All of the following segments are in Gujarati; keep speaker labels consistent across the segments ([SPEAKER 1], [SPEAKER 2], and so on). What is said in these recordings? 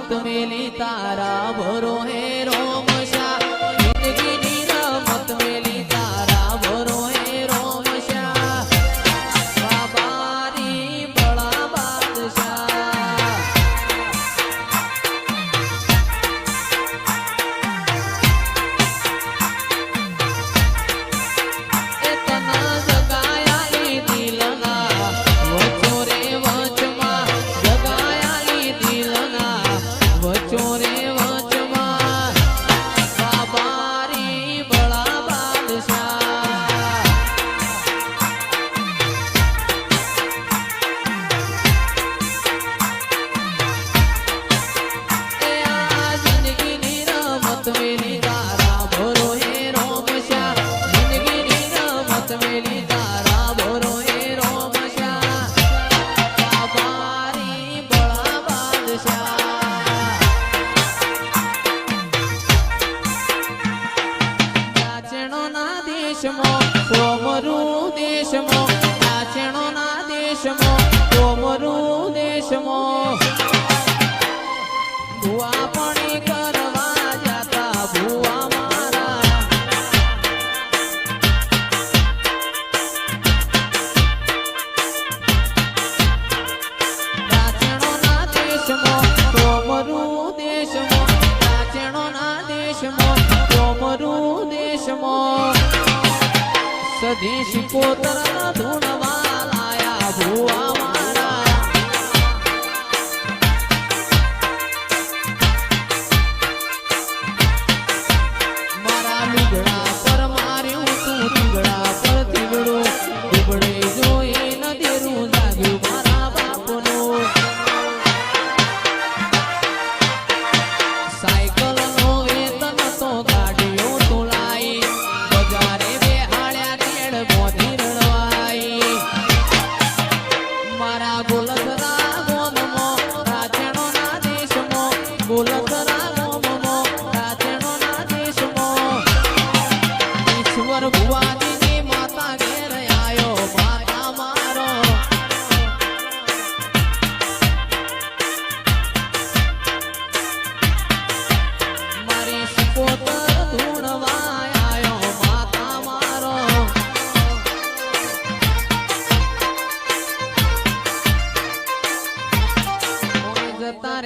[SPEAKER 1] मेली तारा भोरो हेरो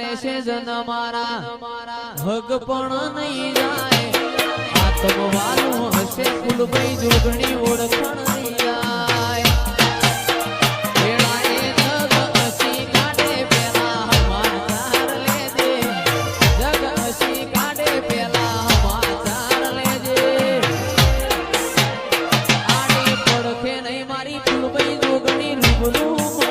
[SPEAKER 1] રહેશે જન મારા. હગ પણ નહીં જાય. આત્મવાલું હશે ફૂલભાઈ જોગણી ઓળખણ નહીં મારી ફૂલભાઈ જોગણી રૂબરૂ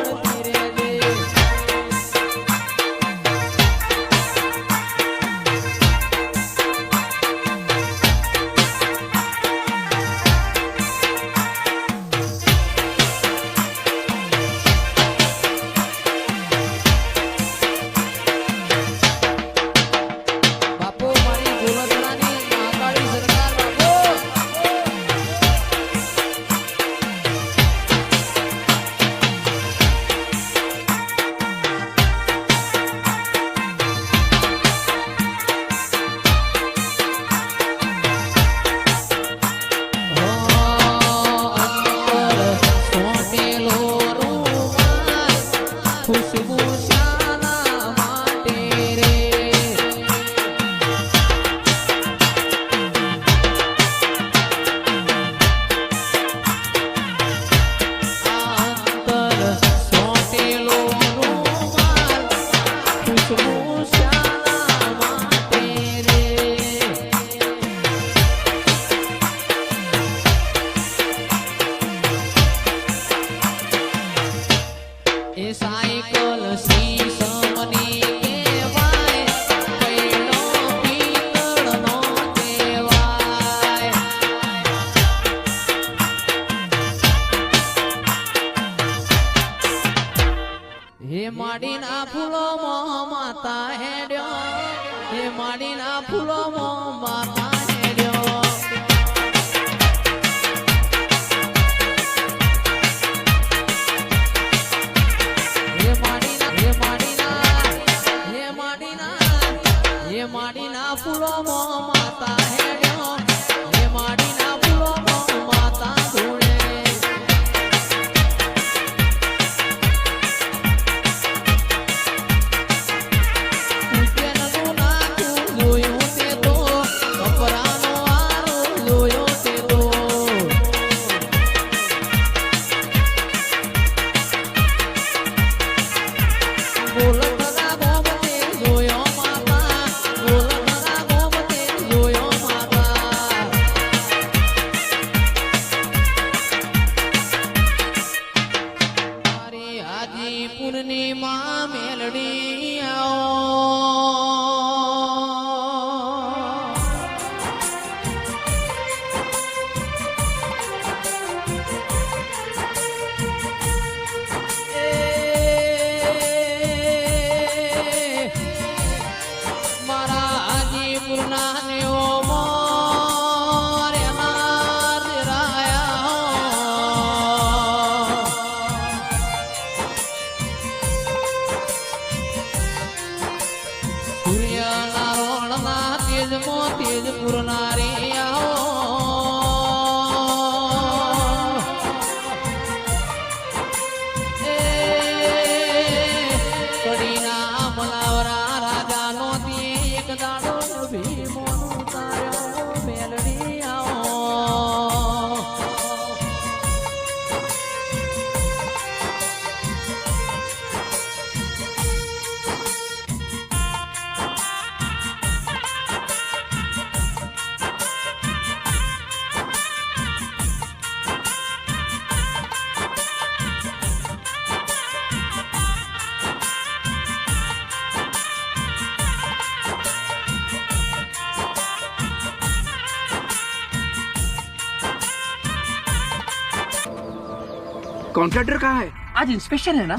[SPEAKER 2] कॉन्ट्रेक्टर कहाँ है?
[SPEAKER 3] आज इंस्पेक्शन है ना?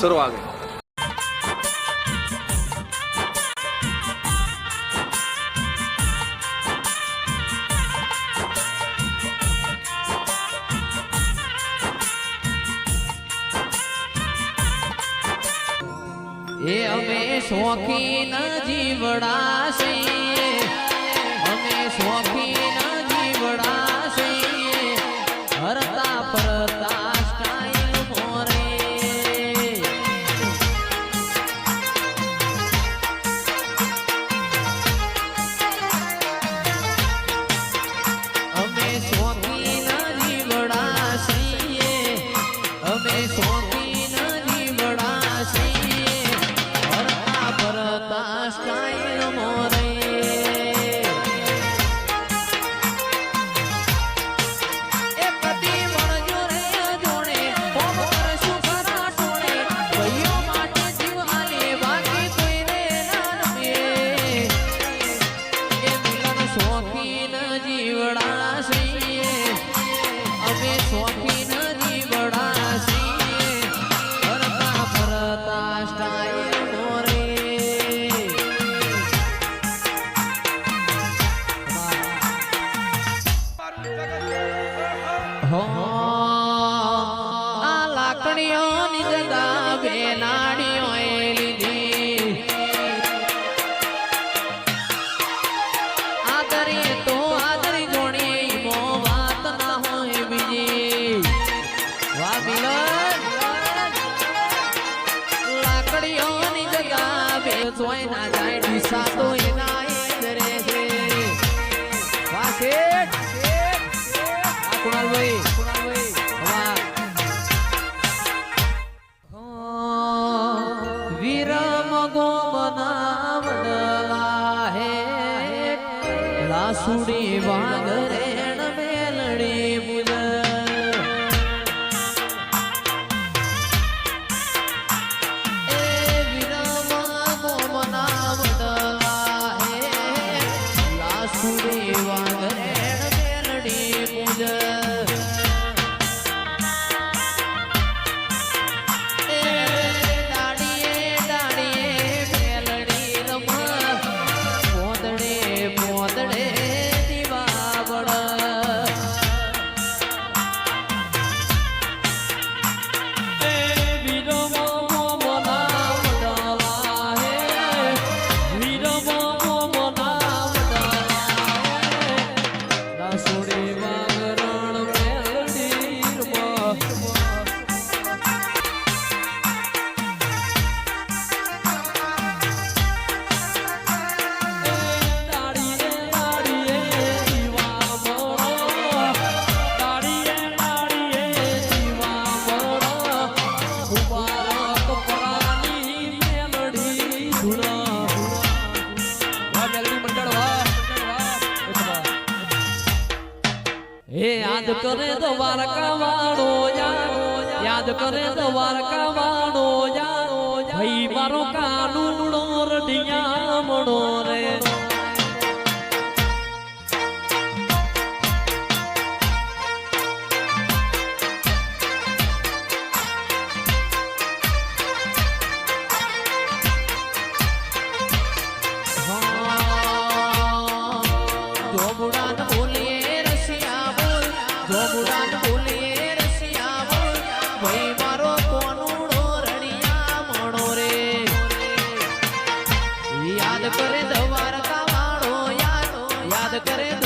[SPEAKER 2] सर आ गए।
[SPEAKER 1] એ અમે શોખીન જીવડા છીએ અમે શોખીન હો આ લાકડીઓની જગા બેનાડી દ્વારકા વાળો યાદ કરે દ્વારકા વાળો. तेरे